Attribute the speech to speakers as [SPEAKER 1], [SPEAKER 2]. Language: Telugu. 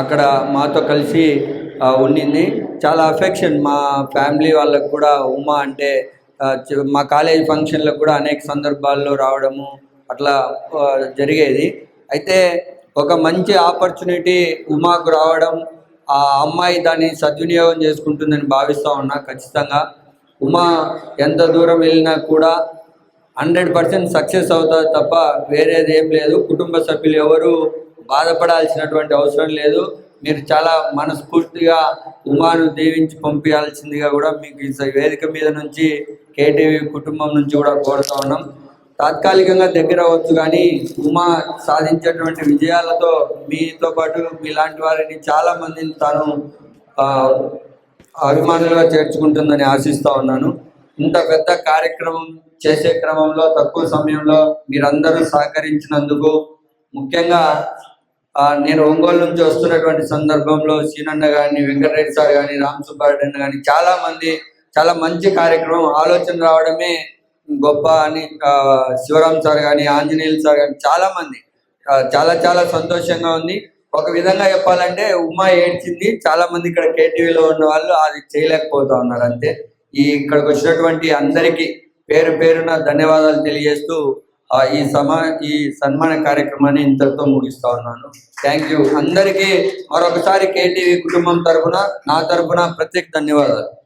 [SPEAKER 1] అక్కడ మాతో కలిసి ఉండింది. చాలా అఫెక్షన్ మా ఫ్యామిలీ వాళ్ళకు కూడా. ఉమా అంటే మా కాలేజ్ ఫంక్షన్లకు కూడా అనేక సందర్భాల్లో రావడము అట్లా జరిగేది. అయితే ఒక మంచి ఆపర్చునిటీ ఉమాకు రావడం ఆ అమ్మాయి దాన్ని సద్వినియోగం చేసుకుంటుందని భావిస్తూ ఉన్నా ఖచ్చితంగా. ఉమా ఎంత దూరం వెళ్ళినా కూడా హండ్రెడ్ పర్సెంట్ సక్సెస్ అవుతుంది తప్ప వేరేది ఏం లేదు. కుటుంబ సభ్యులు ఎవరు బాధపడాల్సినటువంటి అవసరం లేదు. మీరు చాలా మనస్ఫూర్తిగా ఉమాను దీవించి పంపించాల్సిందిగా కూడా మీకు ఈ వేదిక మీద నుంచి కేటీవీ కుటుంబం నుంచి కూడా కోరుతా ఉన్నాం. తాత్కాలికంగా దగ్గర అవ్వచ్చు కానీ ఉమా సాధించేటువంటి విజయాలతో మీతో పాటు మీలాంటి వారిని చాలా మందిని తాను అభిమానులుగా చేర్చుకుంటుందని ఆశిస్తా ఉన్నాను. ఇంత పెద్ద కార్యక్రమం చేసే క్రమంలో తక్కువ సమయంలో మీరందరూ సహకరించినందుకు ముఖ్యంగా నేను ఒంగోలు నుంచి వస్తున్నటువంటి సందర్భంలో సీనన్న గాని వెంకటరెడ్డి సార్ కానీ రామ్ సుబ్బారెడ్డి అన్న కానీ చాలా మంది చాలా మంచి కార్యక్రమం ఆలోచన రావడమే గొప్ప అని శివరామ్ శివరాం సార్ కానీ ఆంజనేయులు సార్ కానీ చాలా మంది. ఆ, చాలా చాలా సంతోషంగా ఉంది. ఒక విధంగా చెప్పాలంటే ఉమా ఏడ్చింది. చాలా మంది ఇక్కడ కేటీవీలో ఉన్న వాళ్ళు అది చేయలేకపోతా ఉన్నారు అంతే. ఈ ఇక్కడికి వచ్చినటువంటి అందరికీ పేరు పేరున ధన్యవాదాలు తెలియజేస్తూ ఈ సమా ఈ సన్మాన కార్యక్రమాన్ని ఇంతటితో ముగిస్తా ఉన్నాను. థ్యాంక్ యూ అందరికీ మరొకసారి కేటీవీ కుటుంబం తరఫున నా తరపున ప్రత్యేక ధన్యవాదాలు.